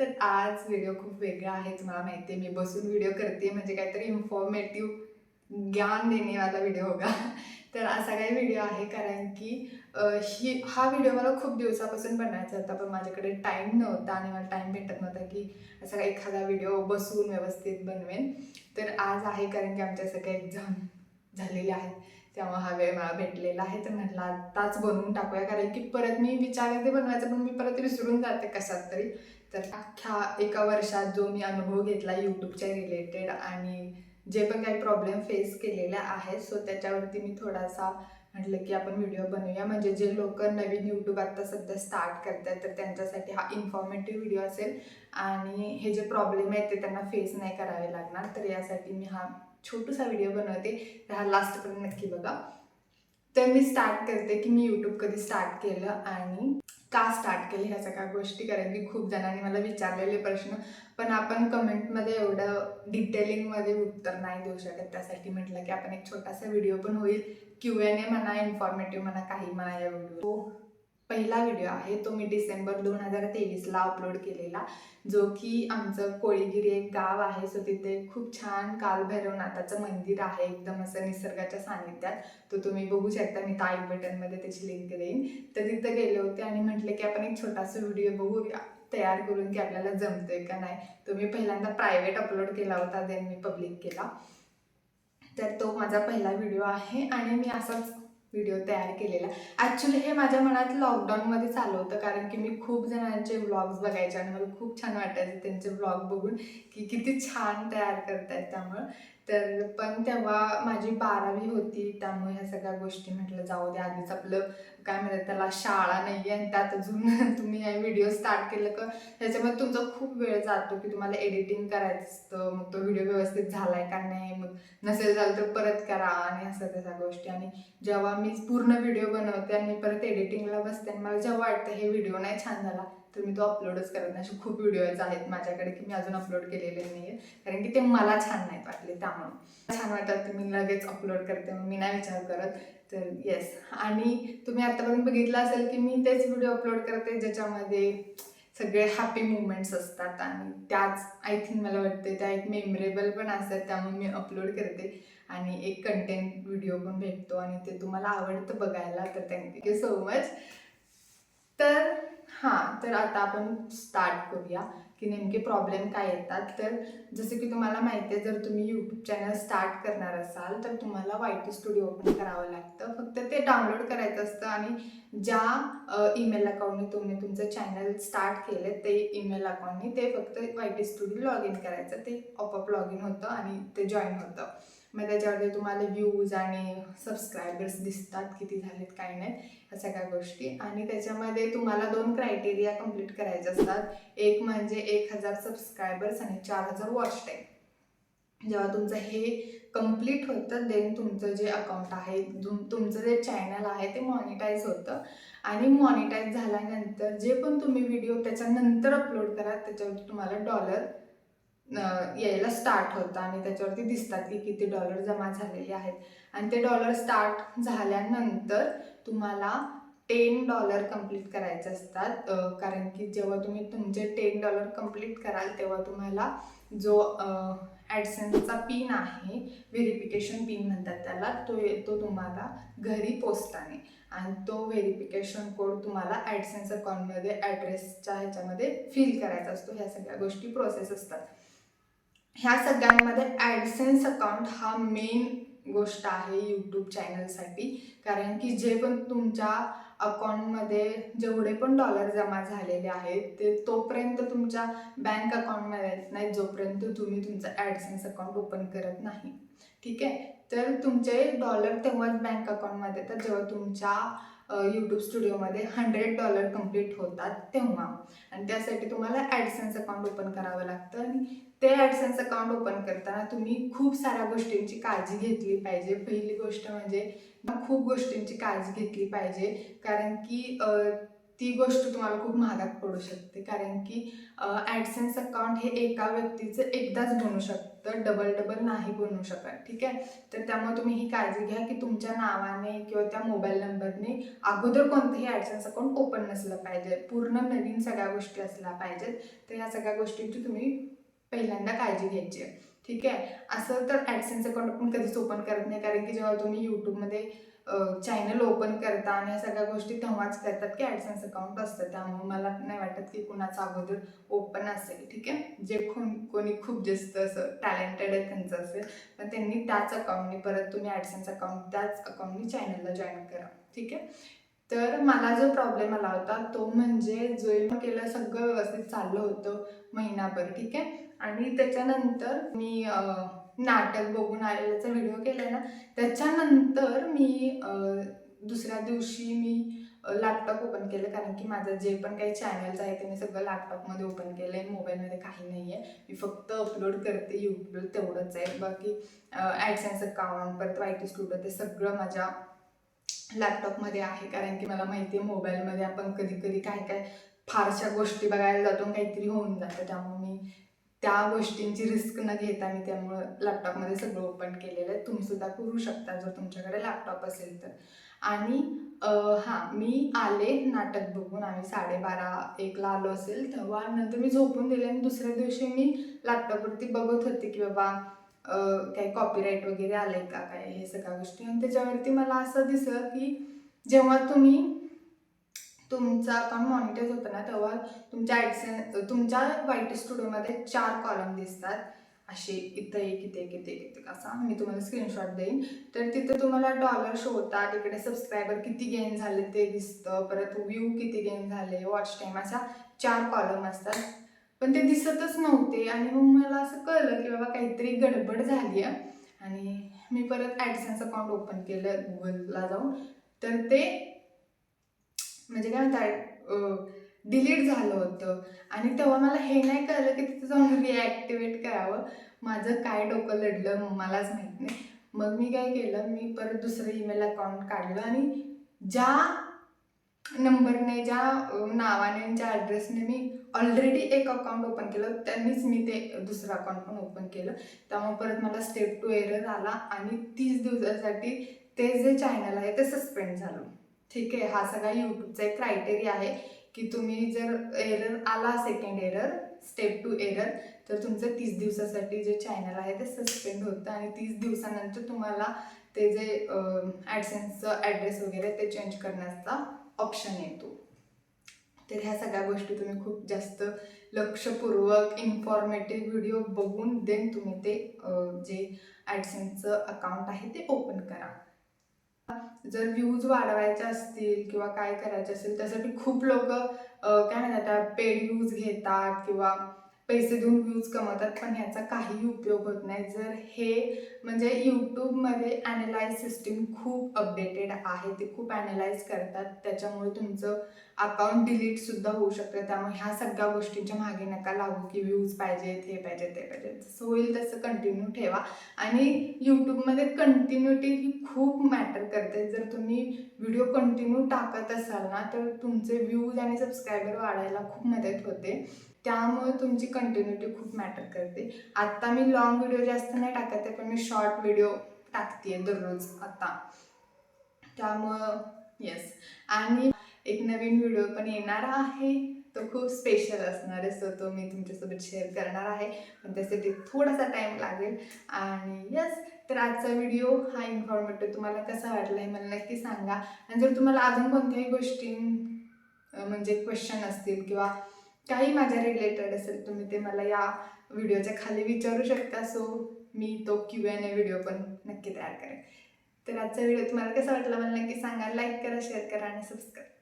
तर आज व्हिडिओ खूप वेगळा आहे तुम्हाला माहिती आहे मी बसून व्हिडिओ करते म्हणजे काहीतरी इन्फॉर्मेटिव्ह ज्ञान देणेवाला व्हिडिओ होगा. तर असा काही व्हिडिओ आहे कारण की ही हा व्हिडिओ मला खूप दिवसापासून बनवायचा होता पण माझ्याकडे टाईम नव्हता आणि मला टाईम भेटत नव्हता की असा काही एखादा व्हिडिओ बसून व्यवस्थित बनवेन. तर आज आहे कारण की आमच्या सगळ्या एक्झाम झालेल्या आहेत. त्यामुळे हा वेळ मला भेटलेला आहे. तर म्हटलं आत्ताच बनवून टाकूया कारण की परत मी विचारते बनवायचं पण मी परत विसरून जाते कशात तरी. तर अख्ख्या एका वर्षात जो मी अनुभव घेतला यूट्यूबच्या रिलेटेड आणि जे पण काही प्रॉब्लेम फेस केलेले आहेत सो त्याच्यावरती मी थोडासा म्हटलं की आपण व्हिडिओ बनवूया. म्हणजे जे लोक नवीन यूट्यूब आत्ता सध्या स्टार्ट करतात तर त्यांच्यासाठी हा इन्फॉर्मेटिव्ह व्हिडिओ असेल. आणि हे जे प्रॉब्लेम आहेत ते त्यांना फेस नाही करावे लागणार. तर यासाठी मी हा छोटूसा व्हिडिओ बनवते. तर हा लास्टपर्यंत नक्की बघा. तर मी स्टार्ट करते की मी यूट्यूब कधी स्टार्ट केलं आणि का स्टार्ट केलं ह्या सगळ्या गोष्टी. कारण की खूप जणांनी मला विचारलेले प्रश्न पण आपण कमेंटमध्ये एवढं डिटेलिंगमध्ये उत्तर नाही देऊ शकत. त्यासाठी म्हटलं की आपण एक छोटासा व्हिडिओ पण होईल. क्यू एन ए म्हणा इन्फॉर्मेटिव्ह म्हणा काही म्हणा या व्हिडिओ पहिला व्हिडिओ आहे तो मी डिसेंबर दोन हजार तेवीसला अपलोड केलेला. जो की आमचं कोळीगिरी एक गाव आहे सो तिथे खूप छान कालभैरवनाथाचं मंदिर आहे एकदम असं निसर्गाच्या सानिध्यात तो तुम्ही बघू शकता मी ताई बटनमध्ये त्याची लिंक देईन. तर तिथं गेले होते आणि म्हटलं की आपण एक छोटासा व्हिडिओ बघूया तयार करून की आपल्याला जमतोय का नाही. तो मी पहिल्यांदा प्रायव्हेट अपलोड केला होता देन मी पब्लिक केला. तर तो माझा पहिला व्हिडिओ आहे आणि मी असाच व्हिडिओ तयार केलेला. ॲक्च्युली हे माझ्या मनात लॉकडाऊनमध्ये चालू होतं कारण की मी खूप जणांचे व्लॉग्स बघायचे आणि मला खूप छान वाटायचं त्यांचे व्लॉग बघून की किती छान तयार करतायत त्यामुळं. तर पण तेव्हा माझी बारावी होती त्यामुळे ह्या सगळ्या गोष्टी म्हटलं जाऊ दे आधीच आपलं काय म्हणतात त्याला शाळा नाही आहे आणि त्यात अजून तुम्ही हे व्हिडिओ स्टार्ट केलं का? त्याच्यामध्ये तुमचा खूप वेळ जातो की तुम्हाला एडिटिंग करायचं असतं मग तो व्हिडिओ व्यवस्थित झालाय का नाही मग नसेल झालं तर परत करा आणि असं तशा गोष्टी. आणि जेव्हा मी पूर्ण व्हिडिओ बनवते आणि परत एडिटिंगला बसते आणि मला जेव्हा वाटतं हे व्हिडिओ नाही छान झाला तर मी तो अपलोडच करत नाही. असे खूप व्हिडिओज आहेत माझ्याकडे की मी अजून अपलोड केलेले नाही आहे कारण की ते मला छान नाही वाटले त्यामुळं. छान वाटतात तर मी लगेच अपलोड करते मग मी नाही विचार करत. तर येस आणि तुम्ही आतापर्यंत बघितलं असेल की मी तेच व्हिडिओ अपलोड करते ज्याच्यामध्ये सगळे हॅपी मुवमेंट्स असतात आणि त्याच आय थिंक मला वाटते त्या एक मेमरेबल पण असतात त्यामुळे मी अपलोड करते आणि एक कंटेंट व्हिडिओ पण भेटतो आणि ते तुम्हाला आवडतं बघायला तर थँक्यू सो मच तर हां तर आता आपण स्टार्ट करूया. की नेमके प्रॉब्लेम काय येतात. तर जसं की तुम्हाला माहिती आहे जर तुम्ही यूट्यूब चॅनल स्टार्ट करणार असाल तर तुम्हाला वाय टी स्टुडिओ ओपन करावं लागतं. फक्त ते डाउनलोड करायचं असतं आणि ज्या ईमेल अकाउंटने तुम्ही तुमचं चॅनल स्टार्ट केलं ते ईमेल अकाउंटने ते फक्त Y T studio log in करायचं. ते ऑपअप लॉग इन होतं आणि ते जॉईन होतं. मग त्याच्यावरती तुम्हाला व्ह्यूज आणि सबस्क्रायबर्स दिसतात किती झालेत काय नाही ह्या सगळ्या गोष्टी. आणि त्याच्यामध्ये तुम्हाला दोन क्रायटेरिया कंप्लीट करायचे असतात. एक म्हणजे एक हजार सबस्क्रायबर्स आणि चार हजार वॉच टाईम जेव्हा तुमचं हे कंप्लीट होतं देन तुमचं जे अकाउंट आहे तुम तुमचं जे चॅनल आहे ते मॉनिटाईज होतं. आणि मॉनिटाईज झाल्यानंतर जे पण तुम्ही व्हिडिओ त्याच्यानंतर अपलोड करा त्याच्यावरती तुम्हाला डॉलर यायला स्टार्ट होतं आणि त्याच्यावरती दिसतात की किती डॉलर जमा झालेले आहेत. आणि ते डॉलर स्टार्ट झाल्यानंतर तुम्हाला टेन डॉलर कंप्लीट करायचे असतात. कारण की जेव्हा तुम्ही तुमचे टेन डॉलर कंप्लीट कराल तेव्हा तुम्हाला जो ॲडसेन्सचा पिन आहे व्हेरिफिकेशन पिन म्हणतात त्याला तो येतो तुम्हाला घरी पोस्टाने आणि तो व्हेरिफिकेशन कोड तुम्हाला ॲडसेन्स अकाउंटमध्ये ॲड्रेसच्या ह्याच्यामध्ये फिल करायचा असतो. ह्या सगळ्या गोष्टी प्रोसेस असतात. ह्या सगळ्यांमध्ये ॲडसेन्स अकाउंट हा मेन गोष्ट आहे यूट्यूब चॅनलसाठी कारण की जे पण तुमच्या अकाउंटमध्ये जेवढे पण डॉलर जमा झालेले आहेत ते तोपर्यंत तुमच्या बँक अकाउंटमध्ये येत नाही जोपर्यंत तुम्ही तुमचं ॲडसेन्स अकाउंट ओपन करत नाही. ठीक आहे? तर तुमचे डॉलर तेव्हाच बँक अकाउंटमध्ये येतात. जेव्हा तुमच्या यूट्यूब स्टुडिओमध्ये हंड्रेड डॉलर कंप्लीट होतात तेव्हा. आणि त्यासाठी तुम्हाला ॲडसेन्स अकाउंट ओपन करावं लागतं. आणि ते ॲडसन्स अकाउंट ओपन करताना तुम्ही खूप साऱ्या गोष्टींची काळजी घेतली पाहिजे. पहिली गोष्ट म्हणजे खूप गोष्टींची काळजी घेतली पाहिजे. कारण की ती गोष्ट तुम्हाला खूप महागात पडू शकते. कारण की ॲडसेन्स अकाउंट हे एका व्यक्तीचं एकदाच बनू शकतं. डबल डबल नाही बनू शकत. ठीक आहे? तर त्यामुळे तुम्ही ही काळजी घ्या की तुमच्या नावाने किंवा त्या मोबाईल नंबरने अगोदर कोणतंही ॲडसेन्स अकाउंट ओपन नसलं पाहिजे. पूर्ण नवीन सगळ्या गोष्टी असल्या पाहिजेत. तर ह्या सगळ्या गोष्टींची तुम्ही पहिल्यांदा काळजी घ्यायची आहे. ठीक आहे? असं तर ॲडसेन्स अकाउंट आपण कधीच ओपन करत नाही. कारण की जेव्हा तुम्ही यूट्यूबमध्ये चॅनल ओपन करता आणि या सगळ्या गोष्टी तेव्हाच करतात की ॲडसेन्स अकाउंट असतं. त्यामुळे मला नाही वाटत की कुणाचा अगोदर ओपन असेल. ठीक आहे? जे कोण कोणी खूप जास्त असं टॅलेंटेड आहे त्यांचं असेल पण त्यांनी त्याच अकाउंटनी परत तुम्ही ॲडसेन्स अकाउंट त्याच अकाउंटनी चॅनलला जॉईन करा. ठीक आहे? तर मला जो प्रॉब्लेम आला होता तो म्हणजे जॉईन केलं सगळं व्यवस्थित चाललं होतं महिनाभर ठीक आहे? आणि त्याच्यानंतर मी नाटक बघून आलेल्याचा व्हिडिओ केला ना त्याच्यानंतर मी दुसऱ्या दिवशी मी लॅपटॉप ओपन केलं. कारण की माझं जे पण काही चॅनल्स आहे ते मी सगळं लॅपटॉपमध्ये ओपन केलं आहे मोबाईलमध्ये काही नाही आहे मी फक्त अपलोड करते यूट्यूब तेवढंच आहे. बाकी ॲडसेन्स अकाउंट परत वाय टी स्टुडिओ ते सगळं माझ्या लॅपटॉपमध्ये आहे कारण की मला माहिती आहे मोबाईलमध्ये आपण कधी कधी काय काय फारशा गोष्टी बघायला जातो काहीतरी होऊन जातं. त्यामुळे मी त्या गोष्टींची रिस्क न घेता मी त्यामुळं लॅपटॉपमध्ये सगळं ओपन केलेलं आहे. तुम्ही सुद्धा करू शकता जर तुमच्याकडे लॅपटॉप असेल तर. आणि हां मी आले नाटक बघून आम्ही साडेबारा एकला आलो असेल तेव्हा नंतर मी झोपून दिले आणि दुसऱ्या दिवशी मी लॅपटॉपवरती बघत होते की बाबा काही कॉपीराईट वगैरे आले का? काय हे सगळ्या गोष्टी? आणि त्याच्यावरती मला असं दिसलं की जेव्हा तुम्ही तुमचा अकाउंट मॉनिटाईज होतं ना तेव्हा तुमच्या ॲडसन तुमच्या वाईट स्टुडिओमध्ये चार कॉलम दिसतात. असे इथं एक इथे एक इथे एक इथे. असा मी तुम्हाला स्क्रीनशॉट देईन. तर तिथं तुम्हाला डॉलर शो होतात. इकडे सबस्क्रायबर किती गेन झाले ते दिसतं. परत व्ह्यू किती गेन झाले. वॉच टाईम असा चार कॉलम असतात. पण ते दिसतच नव्हते. आणि मग मला असं कळलं की बाबा काहीतरी गडबड झाली आहे. आणि मी परत ॲडसन्स अकाउंट ओपन केलं गुगलला जाऊन. तर ते म्हणजे काय म्हणतात डिलीट झालं होतं. आणि तेव्हा मला हे नाही कळलं की तिथं जाऊन रिॲक्टिवेट करावं. माझं काय डोकं लढलं मलाच माहीत नाही. मग मी काय केलं मी परत दुसरं ईमेल अकाउंट काढलं. आणि ज्या नंबरने ज्या नावाने ज्या ॲड्रेसने मी ऑलरेडी एक अकाउंट ओपन केलं त्यांनीच मी ते दुसरं अकाउंट पण ओपन केलं. त्यामुळे परत मला स्टेप टू एरर आला आणि तीस दिवसासाठी ते जे चॅनल आहे ते सस्पेंड झालं. ठीक आहे हा सगळा यूट्यूबचा एक क्रायटेरिया आहे की तुम्ही जर एरर आला second error step two error तर तुमचं तीस दिवसासाठी जे चॅनल आहे ते सस्पेंड होतं आणि तीस दिवसानंतर तुम्हाला ते जे ॲडसेन्सचं ॲड्रेस वगैरे ते चेंज करण्याचा ऑप्शन येतो. तर ह्या सगळ्या गोष्टी तुम्ही खूप जास्त लक्षपूर्वक इन्फॉर्मेटिव्ह व्हिडिओ बघून देन तुम्ही ते जे ॲडसनचं अकाउंट आहे ते ओपन करा. जर व्ह्यूज वाढवायचे असतील किंवा काय करायचे असेल त्यासाठी खूप लोक काय म्हणतात पेड व्ह्यूज घेतात किंवा पैसे देऊन व्ह्यूज कमवतात पण ह्याचा काही उपयोग होत नाही. जर हे म्हणजे यूट्यूबमध्ये ॲनालाइज सिस्टीम खूप अपडेटेड आहे ते खूप ॲनालाइज करतात त्याच्यामुळे तुमचं अकाउंट डिलीटसुद्धा होऊ शकतं. त्यामुळे ह्या सगळ्या गोष्टींच्या मागे नका लागू की व्ह्यूज पाहिजेत हे पाहिजे ते पाहिजे जसं होईल तसं कंटिन्यू ठेवा. आणि यूट्यूबमध्ये कंटिन्युटी ही खूप मॅटर करते. जर तुम्ही व्हिडिओ कंटिन्यू टाकत असाल ना तर तुमचे व्ह्यूज आणि सबस्क्रायबर वाढायला खूप मदत होते. त्यामुळे तुमची कंटिन्युटी खूप मॅटर करते. आत्ता मी लॉंग व्हिडिओ जास्त नाही टाकत आहे पण मी शॉर्ट व्हिडिओ टाकते दररोज आता. त्यामुळं येस आणि एक नवीन व्हिडिओ पण येणार आहे. तो खूप स्पेशल असणार आहे सो तो मी तुमच्यासोबत शेअर करणार आहे. पण त्यासाठी थोडासा टाईम लागेल. आणि यस तर आजचा व्हिडिओ हा इन्फॉर्मेटिव्ह तुम्हाला कसा वाटला हे मला नक्की सांगा. आणि जर तुम्हाला अजून कोणत्याही गोष्टी म्हणजे क्वेश्चन असतील किंवा काही माझ्या रिलेटेड असेल तुम्ही ते मला या व्हिडिओच्या खाली विचारू शकता. सो मी तो क्यू एन ए व्हिडिओ पण नक्की तयार करेन. तर आजचा व्हिडिओ तुम्हाला कसा वाटला मला नक्की सांगा. लाईक करा शेअर करा आणि सबस्क्राईब